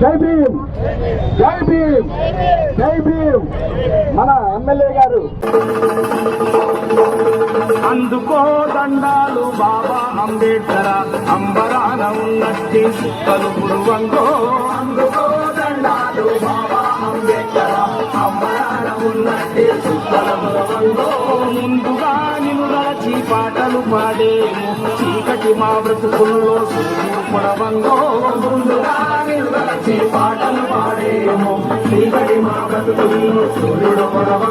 జై భీమ్. జై భీమ్. జై భీమ్. మన ఎమ్మెల్యే గారు. అందుకో దండాలు బాబా అంబేద్కర అంబరాన ఉన్నట్టి చుక్కలు గురువంగో అందుకో దండాలు బాబా అంబేద్కర అంబరాన ఉన్నట్టి చుక్కలు గురువంగో ముందుగా నిన్ను నడచి పాటలు పాడేము. చీకటి మా బ్రతుకుల్లో సూర్యుడు పొడవంగో ముందుగా నిన్ను నడచి పాటలు పాడేము. చీకటి మా బ్రతుకుల్లో సూర్యుడు పొడవంగో